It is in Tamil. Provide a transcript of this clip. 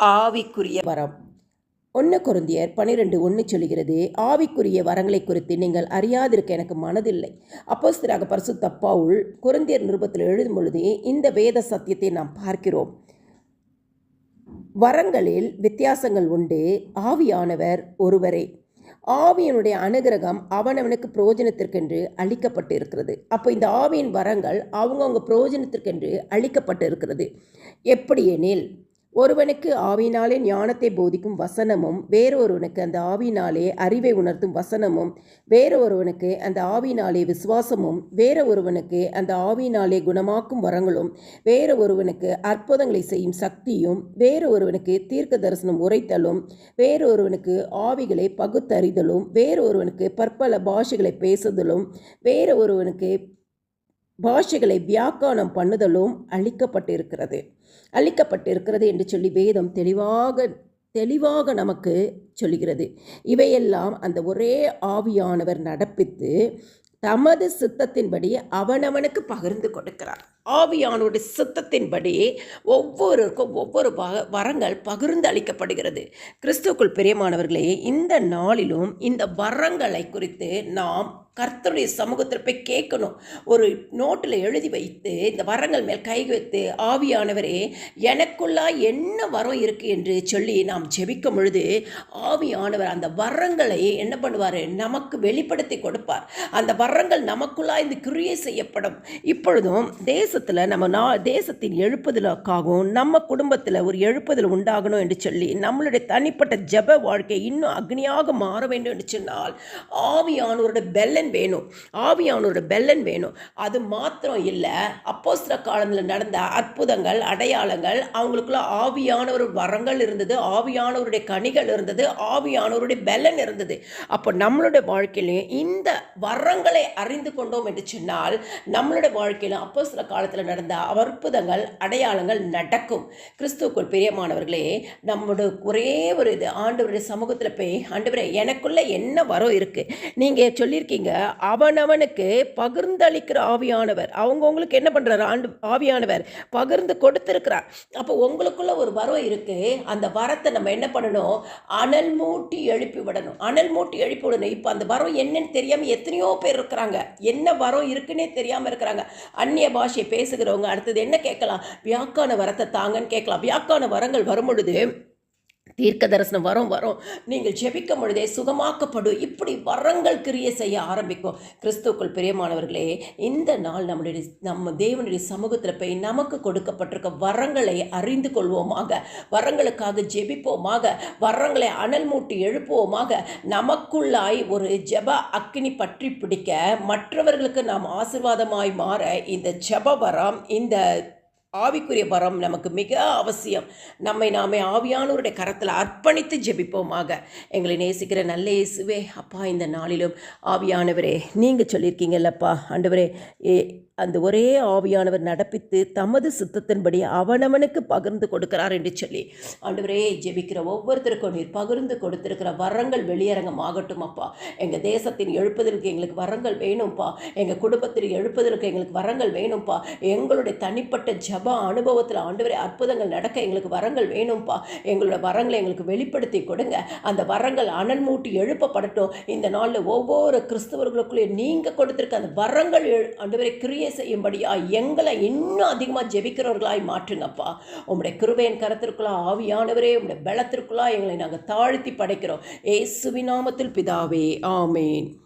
ஆவிக்குரிய வரம். ஒன்று குருந்தியர் பன்னிரெண்டு ஒன்று சொல்கிறது ஆவிக்குரிய வரங்களை குறித்து நீங்கள் அறியாதிருக்க எனக்கு மனதில்லை. அப்போஸ்தலராக பரிசு தப்பாவுள் குருந்தியர் நிருபத்தில் எழுதும் பொழுது இந்த வேத சத்தியத்தை நாம் பார்க்கிறோம். வரங்களில் வித்தியாசங்கள் உண்டு. ஆவியானவர் ஒருவரே. ஆவியினுடைய அனுகிரகம் அவனவனுக்கு பிரயோஜனத்திற்கென்று அளிக்கப்பட்டு இருக்கிறது அப்போ இந்த ஆவியின் வரங்கள் அவங்கவுங்க புரோஜனத்திற்கென்று அளிக்கப்பட்டு இருக்கிறது எப்படியெனில் ஒருவனுக்கு ஆவினாலே ஞானத்தை போதிக்கும் வசனமும் வேறொருவனுக்கு அந்த ஆவினாலே அறிவை உணர்த்தும் வசனமும் வேற ஒருவனுக்கு அந்த ஆவினாலே விசுவாசமும் வேற ஒருவனுக்கு அந்த ஆவினாலே குணமாக்கும் வரங்களும் வேற ஒருவனுக்கு அற்புதங்களை செய்யும் சக்தியும் வேற ஒருவனுக்கு தீர்க்க தரிசனம் உரைத்தலும் வேற ஒருவனுக்கு ஆவிகளை பகுத்தறிதலும் வேற ஒருவனுக்கு பற்பல பாஷைகளை பேசுதலும் வேற ஒருவனுக்கு பாஷைகளை வியாக்கானம் பண்ணுதலும் அளிக்கப்பட்டிருக்கிறது அளிக்கப்பட்டிருக்கிறது என்று சொல்லி வேதம் தெளிவாக தெளிவாக நமக்கு சொல்கிறது இவையெல்லாம் அந்த ஒரே ஆவியானவர் நடப்பித்து தமது சித்தத்தின்படி அவனவனுக்கு பகிர்ந்து கொடுக்கிறார். ஆவியானோட சித்தத்தின்படி ஒவ்வொருவருக்கும் ஒவ்வொரு வரங்கள் பகிர்ந்து அளிக்கப்படுகிறது. கிறிஸ்துக்குள் பிரியமானவர்களே இந்த நாளிலும் இந்த வரங்களை குறித்து நாம் கர்த்தருடைய சமூகத்தில் போய் கேட்கணும். ஒரு நோட்டில் எழுதி வைத்து இந்த வரங்கள் மேல் கை வைத்து ஆவியானவரே எனக்குள்ளா என்ன வரம் இருக்குது என்று சொல்லி நாம் ஜெபிக்கும் பொழுது ஆவியானவர் அந்த வரங்களை என்ன பண்ணுவார்? நமக்கு வெளிப்படுத்தி கொடுப்பார். அந்த வரங்கள் நமக்குள்ளா இந்த கிரியை செய்யப்படும். இப்பொழுதும் தேசத்தில் நம்ம நா தேசத்தின் எழுப்புதலுக்காகவும் நம்ம குடும்பத்தில் ஒரு எழுப்புதல் உண்டாகணும் என்று சொல்லி நம்மளுடைய தனிப்பட்ட ஜெப வாழ்க்கை இன்னும் அக்னியாக மாற வேண்டும் என்று சொன்னால் ஆவியானவரோட பெல்லன் வேணும். ஆவியானோட பெல்லன் வேணும். அது மாத்திரம் இல்லை அப்போஸ்திர காலத்தில் நடந்த அற்புதங்கள் அடையாளங்கள் அவங்களுக்குள்ள ஆவியானவர் வரங்கள் இருந்தது ஆவியானவருடைய கனிகள் இருந்தது ஆவியானவருடைய பெல்லன் இருந்தது. அப்போ நம்மளுடைய வாழ்க்கையிலையும் இந்த வரங்களை அறிந்து கொண்டோம் என்று சொன்னால் நம்மளுடைய வாழ்க்கையிலும் அப்போஸ்தல காலத்தில் நடந்த அற்புதங்கள் அடையாளங்கள் நடக்கும். கிறிஸ்துக்குள் பிரியமானவர்களே நம்மளோட ஒரே ஒரு இது ஆண்டவருடைய சமூகத்தில் போய் ஆண்டவரே எனக்குள்ளே என்ன வரம் இருக்குது நீங்கள் சொல்லியிருக்கீங்க. அவனவனுக்கு பகிர்ந்தளிக்கிற ஆவியானவர். அவங்கவுங்களுக்கு என்ன பண்ணுறாரு ஆண்டு ஆவியானவர் பகிர்ந்து கொடுத்துருக்கிறார். அப்போ உங்களுக்குள்ள ஒரு வரம் இருக்குது அந்த வரத்தை நம்ம என்ன பண்ணணும்? அனல் மூட்டி எழுப்பி விடணும். அனல் மூட்டி எழுப்பி விடணும். இப்போ அந்த வரம் என்னன்னு தெரியாமல் எத்தனையோ பேர் இருக்கிறாங்க. என்ன வரம் இருக்குன்னே தெரியாமல் இருக்கிறாங்க. அந்நிய பாஷையை பேசுகிறவங்க அடுத்தது என்ன கேட்கலாம்? வியாக்கான வரத்தை தாங்கன்னு கேட்கலாம். வியாக்கான வரங்கள் வரும் பொழுது தீர்க்க தரிசனம் வரும் வரும். நீங்கள் ஜெபிக்கும் பொழுதே சுகமாக்கப்படும் இப்படி வரங்கள் கிரியை செய்ய ஆரம்பிக்கும். கிறிஸ்துக்குள் பிரியமானவர்களே இந்த நாள் நம்மளுடைய நம்ம தேவனுடைய சமூகத்தில் போய் நமக்கு கொடுக்கப்பட்டிருக்க வரங்களை அறிந்து கொள்வோமாக. வரங்களுக்காக ஜெபிப்போமாக. வரங்களை அனல் மூட்டி எழுப்புவோமாக. நமக்குள்ளாய் ஒரு ஜெப அக்கினி பற்றி பிடிக்க மற்றவர்களுக்கு நாம் ஆசிர்வாதமாய் மாற இந்த ஜெப வரம் இந்த ஆவிக்குரிய வரம் நமக்கு மிக அவசியம். நம்மை நாமே ஆவியானவருடைய கரத்தில் அர்ப்பணித்து ஜெபிப்போமாக. எங்களை நேசிக்கிற நல்ல இயேசுவே அப்பா இந்த நாளிலும் ஆவியானவரே நீங்கள் சொல்லியிருக்கீங்கல்லப்பா. ஆண்டவரே ஏ அந்த ஒரே ஆவியானவர் நடப்பித்து தமது சித்தத்தின்படி அவனவனுக்கு பகிர்ந்து கொடுக்கிறார் என்று சொல்லி. ஆண்டவரே ஜெபிக்கிற ஒவ்வொருத்தருக்கும் நீர் பகிர்ந்து கொடுத்திருக்கிற வரங்கள் வெளியரங்கம் ஆகட்டும் அப்பா. எங்கள் தேசத்தின் எழுப்பதற்கு எங்களுக்கு வரங்கள் வேணும்ப்பா எங்கள் குடும்பத்தில் எழுப்பதற்கு எங்களுக்கு வரங்கள் வேணும்ப்பா எங்களுடைய தனிப்பட்ட ஜப அனுபவத்தில் ஆண்டவரே அற்புதங்கள் நடக்க எங்களுக்கு வரங்கள் வேணும்ப்பா எங்களோட வரங்களை எங்களுக்கு வெளிப்படுத்தி கொடுங்க. அந்த வரங்கள் அனல் மூட்டி எழுப்பப்படட்டும். இந்த நாளில் ஒவ்வொரு கிறிஸ்தவர்களுக்குள்ளே நீங்கள் கொடுத்துருக்க அந்த வரங்கள் எழு- ஆண்டவரே கிரியை செய்யும்படியா எங்களை இன்னும் அதிகமாக ஜெபிக்கிறவர்களாய் மாற்றுங்கப்பா. உங்களுடைய கிருபையின் கரத்திற்குள்ளா ஆவியானவரே உங்களுடைய பலத்திற்குள்ளா எங்களை நாங்கள் தாழ்த்தி படைக்கிறோம். ஏசுவி நாமத்தில் பிதாவே ஆமேன்.